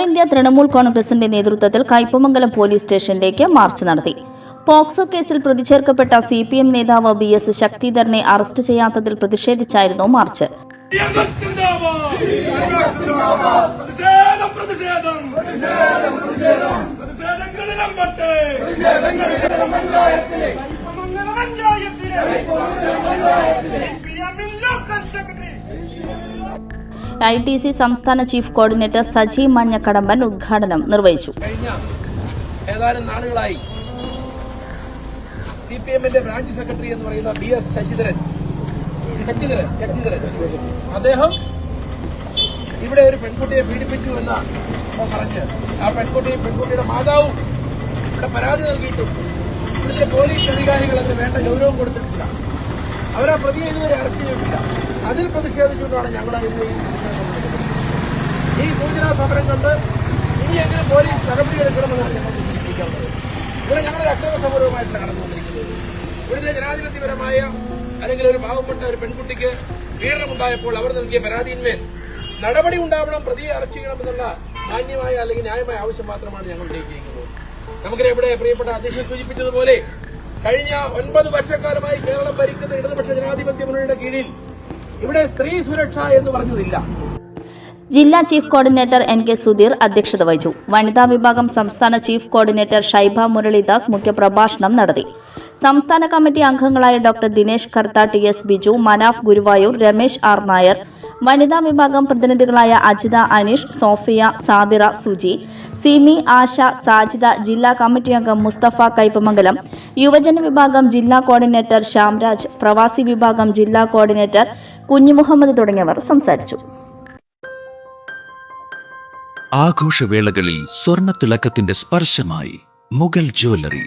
India Trinamool കോൺഗ്രസിന്റെ നേതൃത്വത്തിൽ Kaipamangalam police സ്റ്റേഷനിലേക്ക് മാർച്ച് നടത്തി. പോക്സോ കേസിൽ പ്രതിചേർക്കപ്പെട്ട സി പി എം നേതാവ് ബി എസ് ശക്തിധരനെ അറസ്റ്റ് ചെയ്യാത്തതിൽ പ്രതിഷേധിച്ചായിരുന്നു മാർച്ച്. ഐ ടി സി സംസ്ഥാന ചീഫ് കോർഡിനേറ്റർ സജി മഞ്ഞക്കടമ്പൻ ഉദ്ഘാടനം നിർവഹിച്ചു. ഏതാനും നാളുകളായി സി പി എമ്മിന്റെ ബ്രാഞ്ച് സെക്രട്ടറി എന്ന് പറയുന്ന ബി എസ് ശശിധരൻ ശക്തിധരൻ ശക്തിധരൻ അദ്ദേഹം ഇവിടെ ഒരു പെൺകുട്ടിയെ പീഡിപ്പിച്ചു എന്ന് പറഞ്ഞ് ആ പെൺകുട്ടിയും പെൺകുട്ടിയുടെ മാതാവും ഇവിടെ പരാതി നൽകിയിട്ടുണ്ട് ഇവിടുത്തെ പോലീസ് അധികാരികൾ വേണ്ട ഗൗരവം കൊടുത്തിട്ടില്ല. അവരെ പ്രതിയെ ഇതുവരെ അറസ്റ്റ് ചെയ്തിട്ടില്ല. അതിൽ പ്രതിഷേധിച്ചുകൊണ്ടാണ് ഞങ്ങൾ ഇന്ന് ഈ സൂചനാ സമരം കൊണ്ട് ഇനിയെങ്കിലും പോലീസ് നടപടിയെടുക്കണമെന്നാണ് ഞങ്ങൾ ചിന്തിക്കുന്നത് ഇവിടെ ഞങ്ങൾ അക്രമ സമരവുമായിട്ടാണ് കടന്നുകൊണ്ടിരിക്കുന്നത് ഇവിടുത്തെ ജനാധിപത്യപരമായ അല്ലെങ്കിൽ ഒരു പാവപ്പെട്ട ഒരു പെൺകുട്ടിക്ക് പീഡനമുണ്ടായപ്പോൾ അവർ നൽകിയ പരാതിയിന്മേൽ നടപടി ഉണ്ടാവണം പ്രതിയെ അറസ്റ്റ് ചെയ്യണമെന്നുള്ള മാന്യമായ അല്ലെങ്കിൽ ന്യായമായ ആവശ്യം മാത്രമാണ് ഞങ്ങൾ ഉന്നയിച്ചിരിക്കുന്നത്. നമുക്കറിയാം ഇവിടെ പ്രിയപ്പെട്ട അധ്യക്ഷൻ സൂചിപ്പിച്ചതുപോലെ കഴിഞ്ഞ ഒൻപത് വർഷക്കാലമായി കേരളം ഭരിക്കുന്ന ഇടതുപക്ഷ ജനാധിപത്യ മുന്നണിയുടെ കീഴിൽ ഇവിടെ സ്ത്രീ സുരക്ഷ എന്ന് പറഞ്ഞതില്ല ജില്ലാ chief coordinator N K Sudheer അധ്യക്ഷത വഹിച്ചു. വനിതാ വിഭാഗം സംസ്ഥാന ചീഫ് കോർഡിനേറ്റർ ഷൈബ മുരളിദാസ് മുഖ്യപ്രഭാഷണം നടത്തി. സംസ്ഥാന കമ്മിറ്റി അംഗങ്ങളായ doctor Dinesh Kartha T S Biju Manaf Guruvayur Ramesh R Nair വനിതാ വിഭാഗം പ്രതിനിധികളായ അജിത അനീഷ് സോഫിയ സാബിറ സുജി സിമി ആശ സാജിദ ജില്ലാ കമ്മിറ്റി അംഗം മുസ്തഫ കൈപ്പമംഗലം യുവജന വിഭാഗം ജില്ലാ കോർഡിനേറ്റർ ശ്യാംരാജ് പ്രവാസി വിഭാഗം ജില്ലാ കോർഡിനേറ്റർ കുഞ്ഞിമുഹമ്മദ് തുടങ്ങിയവർ സംസാരിച്ചു. ആഘോഷവേളകളിൽ സ്വർണത്തിളക്കത്തിന്റെ സ്പർശമായി മുഗൾ ജ്വല്ലറി.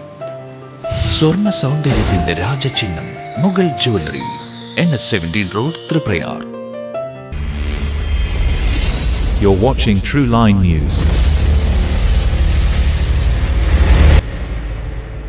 സ്വർണ്ണ സൗന്ദര്യത്തിന്റെ രാജചിഹ്നം Mughal jewellery N S seventeen road Triprayar You're watching True Line News.